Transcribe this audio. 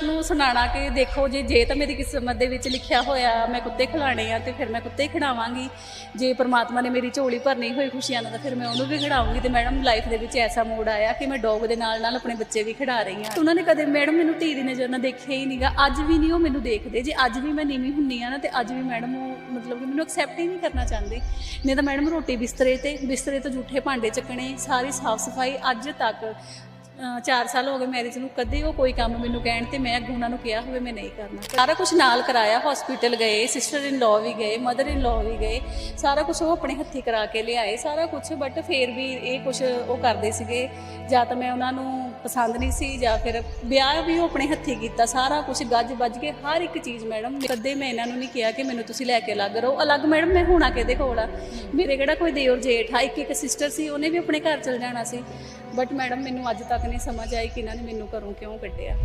ਕਿਸਮਤ ਨੂੰ ਸੁਣਾਣਾ ਕਿ ਦੇਖੋ ਜੇ ਜੇ ਤਾਂ ਮੇਰੀ ਕਿਸਮਤ ਦੇ ਵਿੱਚ ਲਿਖਿਆ ਹੋਇਆ ਮੈਂ ਕੁੱਤੇ ਖਿਲਾਣੇ ਆ ਤੇ ਫਿਰ ਮੈਂ ਕੁੱਤੇ ਖਿਡਾਵਾਂਗੀ। ਜੇ ਪ੍ਰਮਾਤਮਾ ਨੇ ਮੇਰੀ ਝੋਲੀ ਭਰਨੀ ਹੋਈ ਖੁਸ਼ੀਆਂ ਨਾਲ ਤਾਂ ਫਿਰ ਮੈਂ ਉਹਨੂੰ ਵੀ ਖਿਡਾਉਂਗੀ ਤੇ ਮੈਡਮ ਲਾਈਫ ਦੇ ਵਿੱਚ ਐਸਾ ਮੂਡ ਆਇਆ ਕਿ ਮੈਂ ਡੌਗ ਦੇ ਨਾਲ ਨਾਲ ਆਪਣੇ ਬੱਚੇ ਵੀ ਖਿਡਾ ਰਹੀ ਹਾਂ। ਉਹਨਾਂ ਨੇ ਕਦੇ ਮੈਡਮ ਮੈਨੂੰ ਟੀ ਦੀ ਨਜ਼ਰ ਨਾਲ ਦੇਖਿਆ ਹੀ ਨਹੀਂਗਾ ਅੱਜ ਵੀ ਨਹੀਂ ਉਹ ਮੈਨੂੰ ਦੇਖਦੇ। ਜੇ ਅੱਜ ਵੀ ਮੈਂ ਨੀਵੀਂ ਹੁੰਨੀ ਆ ਨਾ ਤੇ ਅੱਜ ਵੀ ਮੈਡਮ ਉਹ ਮਤਲਬ ਕਿ ਮੈਨੂੰ ਐਕਸੈਪਟ ਹੀ ਨਹੀਂ ਕਰਨਾ ਚਾਹੁੰਦੇ। ਨਹੀਂ ਤਾਂ ਮੈਡਮ ਰੋਟੀ ਬਿਸਤਰੇ ਤੇ, ਬਿਸਤਰੇ ਤੋਂ ਜੂਠੇ ਭਾਂਡੇ ਚੱਕਣੇ, ਸਾਰੀ ਸਾਫ਼ ਸਫ਼ਾਈ ਅੱਜ ਤੱਕ 4 ਸਾਲ ਹੋ ਗਏ ਮੈਰਿਜ ਨੂੰ, ਕਦੇ ਉਹ ਕੋਈ ਕੰਮ ਮੈਨੂੰ ਕਹਿਣ ਤੇ ਮੈਂ ਅੱਗੇ ਉਹਨਾਂ ਨੂੰ ਕਿਹਾ ਹੋਵੇ ਮੈਂ ਨਹੀਂ ਕਰਨਾ। ਸਾਰਾ ਕੁਝ ਨਾਲ ਕਰਾਇਆ ਹਸਪੀਟਲ ਗਏ ਸਿਸਟਰ ਇਨ ਲਾਅ ਵੀ ਗਏ ਮਦਰ ਇਨ ਲਾਅ ਵੀ ਗਏ, ਸਾਰਾ ਕੁਝ ਉਹ ਆਪਣੇ ਹੱਥੀ ਕਰਾ ਕੇ ਲਿਆਏ, ਸਾਰਾ ਕੁਝ ਬਟ ਫੇਰ ਵੀ ਇਹ ਕੁਝ ਉਹ ਕਰਦੇ ਸੀਗੇ, ਜਾਂ ਤਾਂ ਮੈਂ ਉਹਨਾਂ ਨੂੰ ਪਸੰਦ ਨਹੀਂ ਸੀ ਜਾਂ ਫਿਰ ਵਿਆਹ ਵੀ ਉਹ ਆਪਣੇ ਹੱਥੀ ਕੀਤਾ, ਸਾਰਾ ਕੁਝ ਗੱਜ ਵੱਜ ਕੇ ਹਰ ਇੱਕ ਚੀਜ਼ ਮੈਡਮ ਕਦੇ ਮੈਂ ਇਹਨਾਂ ਨੂੰ ਨਹੀਂ ਕਿਹਾ ਕਿ ਮੈਨੂੰ ਤੁਸੀਂ ਲੈ ਕੇ ਅਲੱਗ ਰਹੋ। ਅਲੱਗ ਮੈਡਮ ਮੈਂ ਹੋਣਾ ਕਿਹਦੇ ਕੋਲ ਆ? ਮੇਰੇ ਕਿਹੜਾ ਕੋਈ ਦੇਵਰ ਜੇਠ ਆ, ਇੱਕ ਇੱਕ ਸਿਸਟਰ ਸੀ, ਉਹਨੇ ਵੀ ਆਪਣੇ ਘਰ ਚਲ ਜਾਣਾ ਸੀ। ਬਟ ਮੈਡਮ ਮੈਨੂੰ ਅੱਜ ਤੱਕ ਨਹੀਂ ਸਮਝ ਆਈ ਕਿ ਇਹਨਾਂ ਨੇ ਮੈਨੂੰ ਘਰੋਂ ਕਿਉਂ ਕੱਢਿਆ।